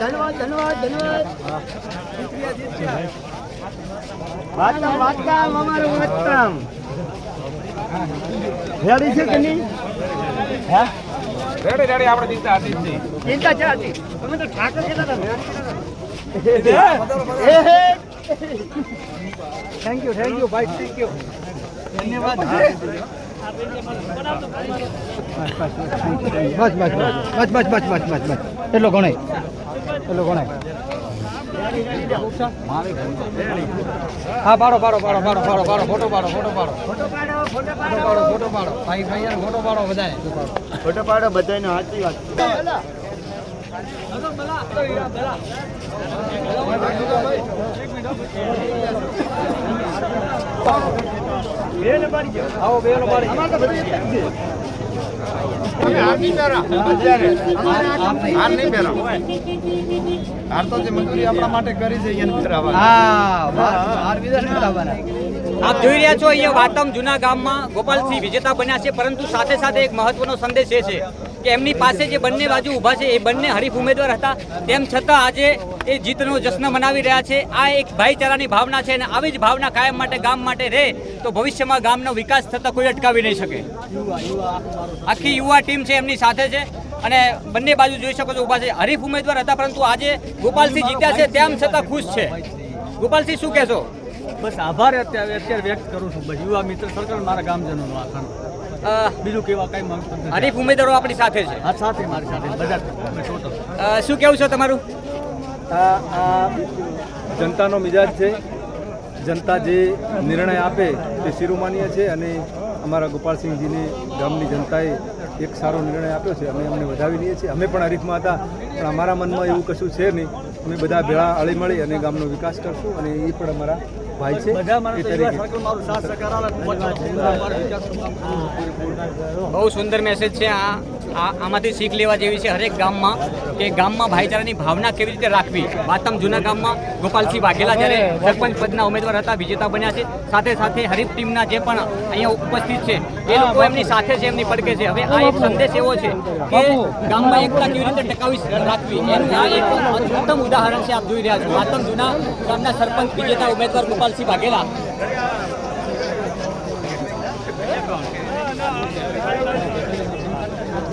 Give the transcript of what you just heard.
ધન્યવાદ ધન્યવાદ ધન્યવાદ વાતમ વાતમ અમારું વાતમ રેડી છે કે નહીં હે રેડી રેડી આપણે ચિંતા હતી ચિંતા છે હતી તમે તો ઠાકર કેટલા થેન્ક યુ થેન્ક યુ ભાઈ થેન્ક યુ ધન્યવાદ. બસ બસ બસ બસ બસ બસ બસ બસ એટલો ગણાય. એટલો ગણાય. હા પાડો પાડો પાડો પાડો પાડો પાડો ફોટો પાડો ફોટો પાડો. ફોટો પાડો ફોટો પાડો. ફોટો પાડો ભાઈ ભાઈ યાર ફોટો પાડો બધાય. ફોટો પાડો બધાને સાચી વાત. મંજૂરી આપણા માટે કરી છે આપ જોઈ રહ્યા છો, અહીંયા વાતમ જુના ગામમાં ગોપાલસિંહ વિજેતા બન્યા છે, પરંતુ સાથે સાથે એક મહત્વનો સંદેશ એ છે કે એમની પાસે જે બંને બાજુ ઊભા છે એ બંને હરીફ ઉમેદવાર હતા. તેમ છતાં આજે એ જીતનો જશ્ન મનાવી રહ્યા છે. આ એક ભાઈચારાની ભાવના છે અને આવી જ ભાવના કાયમ માટે ગામ માટે રહે તો ભવિષ્યમાં ગામનો વિકાસ થતાં કોઈ અટકાવી નહીં શકે. આખી યુવા ટીમ છે એમની સાથે છે અને બંને બાજુ જોઈ શકો છો ઊભા છે. હરીફ ઉમેદવાર હતા પરંતુ આજે ગોપાલસિંહ જીત્યા છે તેમ છતાં ખુશ છે. ગોપાલસિંહ શું કહેશો? બસ આભાર અત્યારે અત્યારે વ્યક્ત કરું છું. યુવા મિત્ર સર્કલ મારા ગામજનોનો આખા અ, બીજું કેવા કઈ માંગતો હરીફ ઉમેદવારો આપણી સાથે છે. હા સાથે મારી સાથે. બધા ટોટલ શું કેવું છે તમારું? આ આ જનતાનો મિજાજ છે. જનતા જે નિર્ણય આપે તે શિરોમાનીય છે અને અમારા ગોપાલસિંહજીની ગામની જનતાએ એક સારો નિર્ણય આપ્યો છે. અમે અમને વધાવી લઈએ છીએ. અમે પણ હરીફમાં હતા પણ અમારા મનમાં એવું કશું છે નહીં. અમે બધા ભેળા અળીમળી અને ગામનો વિકાસ કરશું અને એ પણ અમારા ભાઈ છે બહુ સુંદર મેસેજ છે આ. આમાંથી શીખ લેવા જેવી છે હરેક ગામમાં કે ગામમાં ભાઈચારાની ભાવના કેવી રીતે રાખવી? વાતમ જૂના ગામમાં ગોપાલસિંહ વાઘેલા જ્યારે સરપંચ પદના ઉમેદવાર હતા વિજેતા બન્યા છે. સાથે સાથે હરીફ ટીમના જે પણ અહીંયા ઉપસ્થિત છે એ લોકો એમની સાથે છે એમની પડકે છે. હવે આ એક સંદેશ એવો છે કે ગામમાં એકતા કેવી રીતે ટકાવી રાખવી? એનું આ એક ઉત્તમ ઉદાહરણ છે આપ જોઈ રહ્યા છો. વાતમ જૂના ગામના સરપંચ વિજેતા ઉમેદવાર ગોપાલસિંહ વાઘેલા.